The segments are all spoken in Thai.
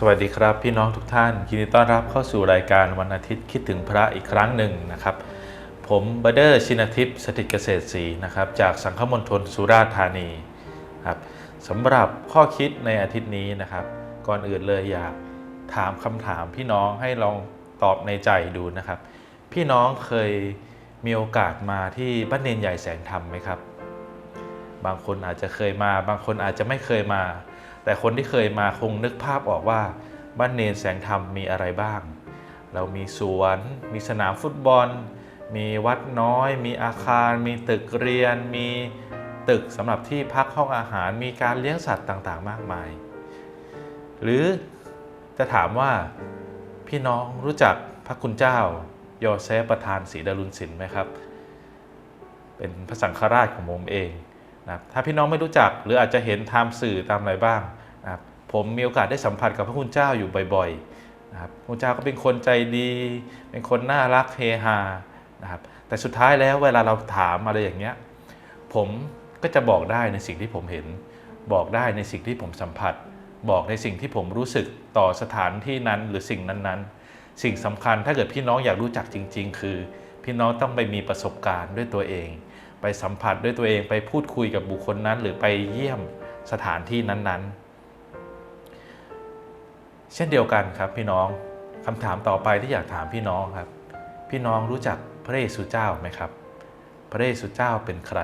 สวัสดีครับ พี่น้องทุกท่านยินดีต้อนรับเข้าสู่รายการวันอาทิตย์คิดถึงพระอีกครั้งหนึ่งนะครับ ผมบัดเดอร์ชินทิพย์สถิตเกษตรศรีนะครับจากสังฆมณฑลสุราษฎร์ธานีครับสำหรับข้อคิดในอาทิตย์นี้นะครับ ก่อนอื่นเลยอยากถามคำถามพี่น้องให้ลองตอบในใจดูนะครับ พี่น้องเคยมีโอกาสมาที่บ้านเนนใหญ่แสงธรรมไหมครับ บางคนอาจจะเคยมา บางคนอาจจะไม่เคยมา แต่คนที่เคยมาคงนึกภาพออกว่าบ้านเนนแสงธรรมมีอะไรบ้าง เรามีสวน มีสนามฟุตบอล มีวัดน้อย มีอาคาร มีตึกเรียน มีตึกสำหรับที่พักห้องอาหาร มีการเลี้ยงสัตว์ต่างๆ มากมาย หรือจะถามว่าพี่น้องรู้จักพระคุณเจ้ายอเซฟประธานศรีดารุณศิลป์ไหมครับ เป็นพระสังฆราชของผมเอง นะครับถ้าพี่น้องไม่รู้จักหรืออาจจะเห็นตามสื่อตามอะไรบ้างนะครับผมมีโอกาสได้สัมผัสกับพระคุณเจ้าอยู่บ่อยๆนะครับพระคุณเจ้าก็เป็นคนใจดี เป็นคนน่ารักเฮฮานะครับแต่สุดท้ายแล้วเวลาเราถามอะไรอย่างเงี้ยผมก็จะบอกได้ในสิ่งที่ผมเห็น บอกได้ในสิ่งที่ผมสัมผัส บอกในสิ่งที่ผมรู้สึกต่อสถานที่นั้นหรือสิ่งนั้นๆ สิ่งสำคัญถ้าเกิดพี่น้องอยากรู้จักจริง ๆ คือ พี่น้องต้องไปมีประสบการณ์ด้วยตัวเอง ไปสัมผัสด้วยตัวเองไปพูดคุยกับบุคคลนั้น หรือไปเยี่ยมสถานที่นั้นๆ เช่นเดียวกันครับพี่น้องคำถามต่อไปที่อยากถามพี่น้องครับ พี่น้องรู้จักพระเยซูเจ้าไหมครับ พระเยซูเจ้าเป็นใคร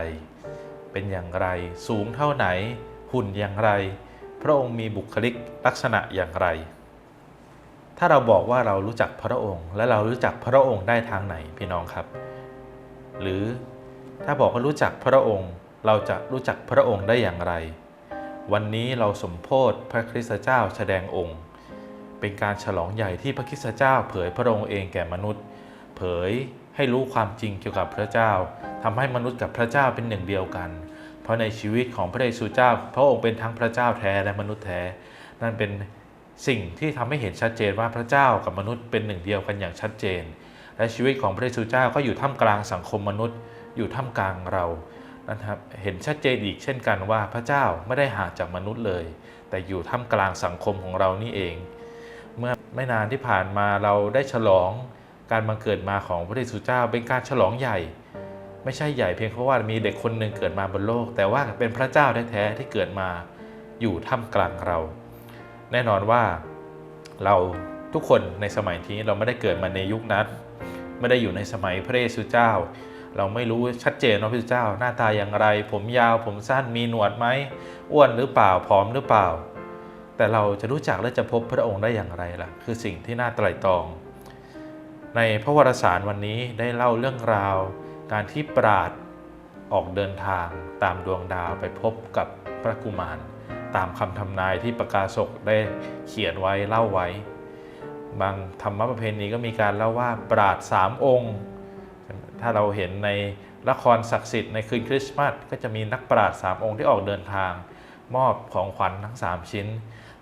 เป็นอย่างไร สูงเท่าไหน หุ่นอย่างไร พระองค์มีบุคลิกลักษณะอย่างไร ถ้าเราบอกว่าเรารู้จักพระองค์ และเรารู้จักพระองค์ได้ทางไหนพี่น้องครับ หรือ ถ้าบอกว่ารู้จักพระองค์ เราจะรู้จักพระองค์ได้อย่างไร วันนี้เราสมโพธิพระคริสตเจ้าแสดงองค์ เป็นการฉลองใหญ่ที่พระคริสตเจ้า เผยพระองค์เองแก่มนุษย์ เผยให้รู้ความจริงเกี่ยวกับพระเจ้าทำให้มนุษย์กับพระเจ้าเป็นหนึ่งเดียวกัน เพราะในชีวิตของพระเยซูเจ้า พระองค์เป็นทั้งพระเจ้าแท้และมนุษย์แท้ นั่นเป็นสิ่งที่ทำให้เห็นชัดเจนว่าพระเจ้ากับมนุษย์เป็นหนึ่งเดียวกันอย่างชัดเจน และชีวิตของพระเยซูเจ้าก็อยู่ท่ามกลางสังคมมนุษย์ อยู่ท่ามกลางเรานะครับเห็นชัดเจนอีกเช่นกันว่าพระเจ้าไม่ได้ห่างจากมนุษย์เลย แต่อยู่ท่ามกลางสังคมของเรานี่เอง เมื่อไม่นานที่ผ่านมาเราได้ฉลองการบังเกิดมาของพระเยซูเจ้าเป็นการฉลองใหญ่ ไม่ใช่ใหญ่เพียงเพราะว่ามีเด็กคนหนึ่งเกิดมาบนโลก แต่ว่าเป็นพระเจ้าแท้ๆที่เกิดมาอยู่ท่ามกลางเรา แน่นอนว่าเราทุกคนในสมัยนี้เราไม่ได้เกิดมาในยุคนั้น ไม่ได้อยู่ในสมัยพระเยซูเจ้า เราไม่รู้ชัดเจนว่าพระเจ้าหน้าตาอย่างไร ผมยาวผมสั้นมีหนวดไหมอ้วนหรือเปล่าผอมหรือเปล่า แต่เราจะรู้จักและจะพบพระองค์ได้อย่างไรล่ะ คือสิ่งที่น่าไตร่ตรอง ในพระวรสารวันนี้ได้เล่าเรื่องราว การที่ปราดออกเดินทางตามดวงดาวไปพบกับพระกุมาร ตามคำทำนายที่ประกาศกได้เขียนไว้เล่าไว้ บางธรรมประเพณีก็มีการเล่าว่าปราดสามองค์ ถ้าเราเห็นในละครศักดิ์สิทธิ์ในคืนคริสต์มาสก็จะมีนักปราดสามองค์ที่ออกเดินทาง มอบของขวัญทั้ง 3 ชิ้น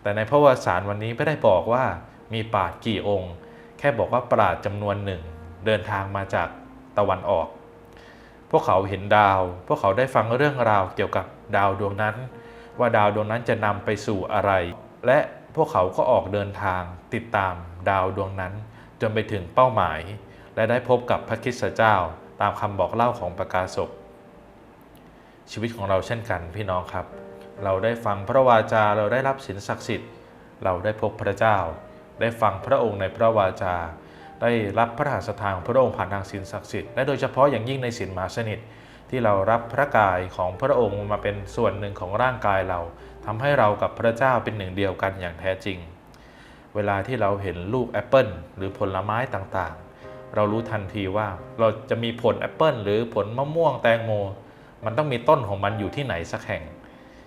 แต่ในพระวสารวันนี้ไม่ได้บอกว่ามีปราดกี่องค์ แค่บอกว่าปราดจำนวนหนึ่งเดินทางมาจากตะวันออก พวกเขาเห็นดาว พวกเขาได้ฟังเรื่องราวเกี่ยวกับดาวดวงนั้น ว่าดาวดวงนั้นจะนำไปสู่อะไร และพวกเขาก็ออกเดินทางติดตามดาวดวงนั้น จนไปถึงเป้าหมาย และได้พบกับพระคริสตเจ้าตามคำบอกเล่าของประกาศกชีวิตของเราเช่นกันพี่น้องครับ เราได้ฟังพระวาจาเราได้รับศีลศักดิ์สิทธิ์ เราได้พบพระเจ้า ได้ฟังพระองค์ในพระวาจา ได้รับพระราชทานของพระองค์ผ่านทางศีลศักดิ์สิทธิ์และโดยเฉพาะอย่างยิ่งในศีลมาสนิทที่เรารับพระกายของพระองค์มาเป็นส่วนหนึ่งของร่างกายเราทำให้เรากับพระเจ้าเป็นหนึ่งเดียวกันอย่างแท้จริง เวลาที่เราเห็นลูกแอปเปิลหรือผลไม้ต่างๆ เรารู้ทันทีว่าเราจะมีผลแอปเปิลหรือผลมะม่วงแตงโม มันต้องมีต้นของมันอยู่ที่ไหนสักแห่ง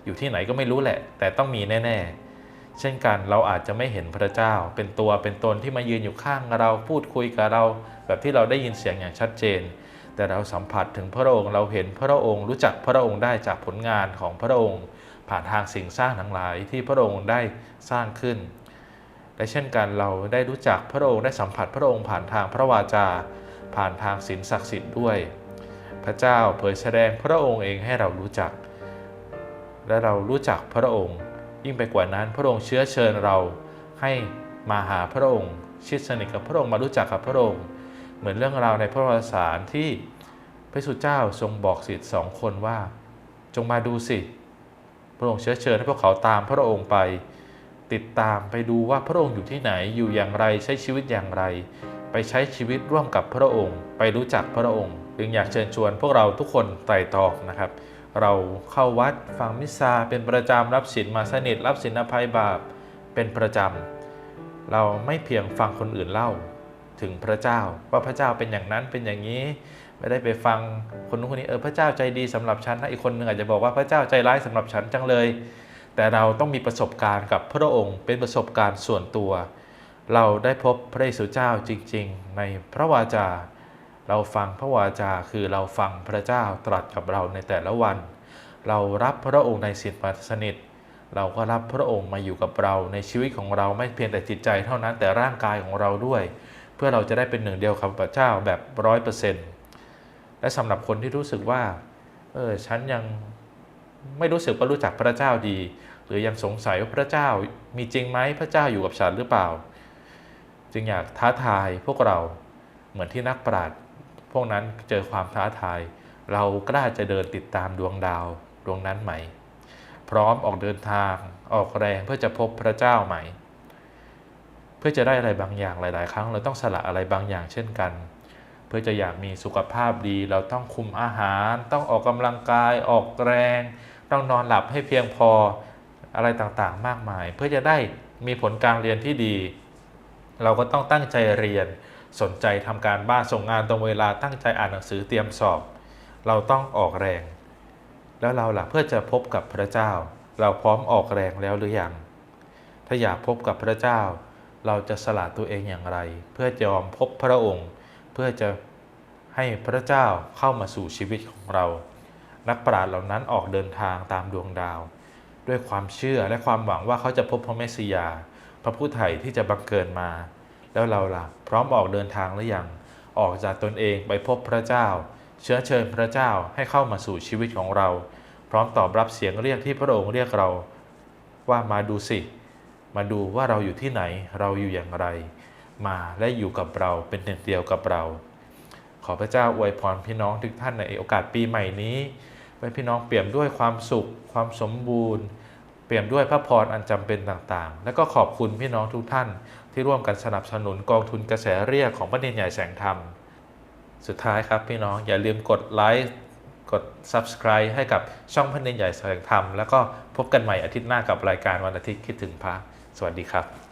อยู่ที่ไหนก็ไม่รู้แหละ แต่ต้องมีแน่ ๆ เช่นกันเราอาจจะไม่เห็นพระเจ้า เป็นตัวเป็นตนที่มายืนอยู่ข้างเราพูดคุยกับเรา แบบที่เราได้ยินเสียงอย่างชัดเจน แต่เราสัมผัสถึงพระองค์เราเห็นพระองค์รู้จักพระองค์ได้จากผลงานของพระองค์ ผ่านทางสิ่งสร้างทั้งหลายที่พระองค์ได้สร้างขึ้น และเช่นกันเราได้รู้จักพระองค์ได้สัมผัสพระองค์ผ่านทางพระวาจา ผ่านทางศีลศักดิ์สิทธิ์ด้วย พระเจ้าเผยแสดงพระองค์เองให้เรารู้จัก และเรารู้จักพระองค์ ยิ่งไปกว่านั้นพระองค์เชื้อเชิญเราให้มาหาพระองค์ ชิดสนิทกับพระองค์มารู้จักกับพระองค์ เหมือนเรื่องราวในพระวรสารที่พระสุเจ้าทรงบอกสิทธิ์สองคนว่า จงมาดูสิ พระองค์เชื้อเชิญให้พวกเขาตามพระองค์ไป ติดตามไปดูว่าพระองค์อยู่ที่ไหนอยู่อย่างไรใช้ชีวิตอย่างไร ไปใช้ชีวิตร่วมกับพระองค์ ไปรู้จักพระองค์จึงอยากเชิญชวนพวกเราทุกคนไต่ตองนะครับ เราเข้าวัดฟังมิสซาเป็นประจำรับศีลมาสนิทรับศีลอภัยบาปเป็นประจำเราไม่เพียงฟังคนอื่นเล่าถึงพระเจ้าว่าพระเจ้าเป็นอย่างนั้นเป็นอย่างนี้ไม่ได้ไปฟังคนนู้นคนนี้เออพระเจ้าใจดีสำหรับฉันนะอีกคนหนึ่งอาจจะบอกว่าพระเจ้าใจร้ายสำหรับฉันจังเลย แต่เราต้องมีประสบการณ์กับพระองค์เป็นประสบการณ์ส่วนตัว เราได้พบพระเยซูเจ้าจริง ๆ ในพระวาจา เราฟังพระวาจาคือเราฟังพระเจ้าตรัสกับเราในแต่ละวัน เรารับพระองค์ในสิทธิปัสนิท เราก็รับพระองค์มาอยู่กับเราในชีวิตของเราไม่เพียงแต่จิตใจเท่านั้นแต่ร่างกายของเราด้วย เพื่อเราจะได้เป็นหนึ่งเดียวกับพระเจ้าแบบร้อยเปอร์เซ็นต์และสำหรับคนที่รู้สึกว่าเออฉันยัง ไม่รู้สึกว่ารู้จักพระเจ้าดี หรือยังสงสัยว่าพระเจ้ามีจริงไหมพระเจ้าอยู่กับฉันหรือเปล่า จึงอยากท้าทายพวกเราเหมือนที่นักปราชญ์พวกนั้นเจอความท้าทาย เรากล้าจะเดินติดตามดวงดาวดวงนั้นไหม พร้อมออกเดินทางออกแรงเพื่อจะพบพระเจ้าไหม เพื่อจะได้อะไรบางอย่างหลาย ๆ ครั้ง เราต้องสละอะไรบางอย่างเช่นกัน เพื่อจะอยากมีสุขภาพดี เราต้องคุมอาหาร ต้องออกกำลังกายออกแรง ต้องนอนหลับให้เพียงพออะไรต่างๆ มากมาย เพื่อจะได้มีผลการเรียนที่ดี เราก็ต้องตั้งใจเรียน สนใจทำการบ้านส่งงานตรงเวลาตั้งใจอ่านหนังสือเตรียมสอบ เราต้องออกแรง แล้วเราล่ะเพื่อจะพบกับพระเจ้า เราพร้อมออกแรงแล้วหรือยังถ้าอยากพบกับพระเจ้า เราจะสละตัวเองอย่างไร เพื่อยอมพบพระองค์ เพื่อจะให้พระเจ้าเข้ามาสู่ชีวิตของเรา นักปราชญ์เหล่านั้นออกเดินทางตามดวงดาว ด้วยความเชื่อและความหวังว่าเขาจะพบพระเมสสิยา พระผู้ไถ่ที่จะบังเกิดมา แล้วเราล่ะ พร้อมออกเดินทางหรือยังออกจากตนเองไปพบพระเจ้า เชื้อเชิญพระเจ้าให้เข้ามาสู่ชีวิตของเรา พร้อมตอบรับเสียงเรียกที่พระองค์เรียกเรา ว่ามาดูสิ มาดูว่าเราอยู่ที่ไหนเราอยู่อย่างไร มาและอยู่กับเราเป็นหนึ่งเดียวกับเรา ขอพระเจ้าอวยพรพี่น้องทุกท่านในโอกาสปีใหม่นี้ ให้พี่น้องเปี่ยมด้วยความสุข ความสมบูรณ์ เปี่ยมด้วยพระพรอันจำเป็นต่างๆ และก็ขอบคุณพี่น้องทุกท่าน ที่ร่วมกันสนับสนุนกองทุนกระแสเรียกของพระเนรใหญ่แสงธรรม สุดท้ายครับพี่น้องอย่าลืมกดไลค์กด subscribe ให้กับช่องพระเนรใหญ่แสงธรรม แล้วก็พบกันใหม่อาทิตย์หน้ากับรายการวันอาทิตย์คิดถึงพระ สวัสดีครับ